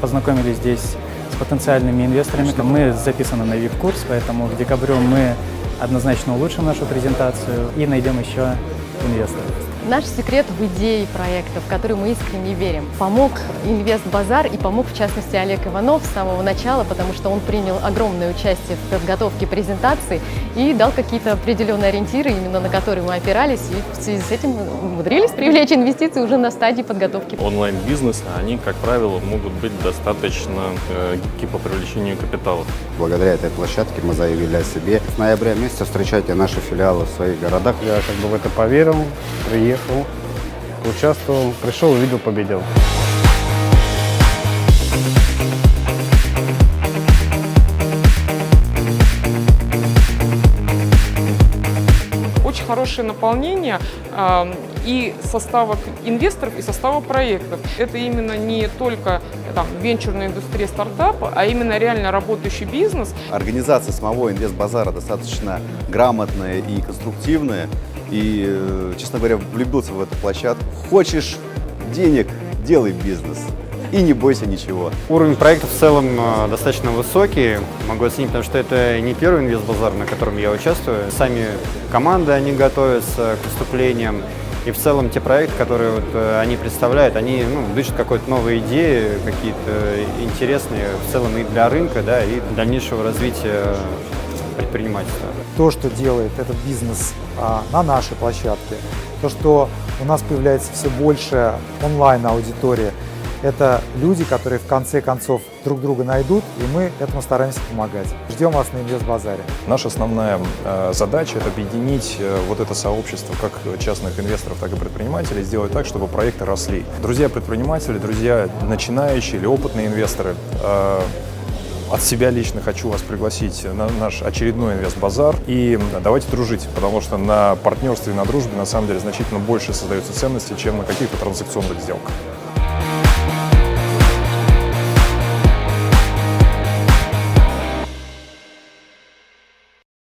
Познакомились здесь с потенциальными инвесторами. Мы записаны на VIP-курс, поэтому к декабрю мы однозначно улучшим нашу презентацию и найдем еще инвесторов. Наш секрет в идее проекта, в который мы искренне верим. Помог Инвест Базар и помог, в частности, Олег Иванов с самого начала, потому что он принял огромное участие в подготовке презентации и дал какие-то определенные ориентиры, именно на которые мы опирались, и в связи с этим умудрились привлечь инвестиции уже на стадии подготовки. онлайн-бизнеса, они, как правило, могут быть достаточно э, гибки по привлечению капитала. Благодаря этой площадке мы заявили о себе. С ноября месяца встречайте наши филиалы в своих городах. Я как бы в это поверил, приехал, участвовал, пришел, увидел, победил. очень хорошее наполнение и состава инвесторов, и состава проектов. Это именно не только там, венчурная индустрия стартапа, а именно реально работающий бизнес. Организация самого инвестбазара достаточно грамотная и конструктивная. И, э, честно говоря, влюбился в эту площадку. Хочешь денег, делай бизнес. И не бойся ничего. Уровень проекта в целом э, достаточно высокий, могу оценить, потому что это не первый инвестбазар, на котором я участвую. Сами команды, они готовятся к выступлениям. И в целом те проекты, которые вот, э, они представляют, они ну, дышат какой-то новой идеи, какие-то интересные в целом и для рынка, да, и дальнейшего развития предпринимательства. то, что делает этот бизнес а, на нашей площадке, то, что у нас появляется все больше онлайн-аудитории, это люди, которые в конце концов друг друга найдут, и мы этому стараемся помогать. Ждем вас на Инвестбазаре. Наша основная э, задача – это объединить э, вот это сообщество как частных инвесторов, так и предпринимателей, сделать так, чтобы проекты росли. Друзья предприниматели, друзья начинающие или опытные инвесторы, э, от себя лично хочу вас пригласить на наш очередной инвестбазар и давайте дружить, потому что на партнерстве и на дружбе на самом деле значительно больше создается ценности, чем на каких-то транзакционных сделках.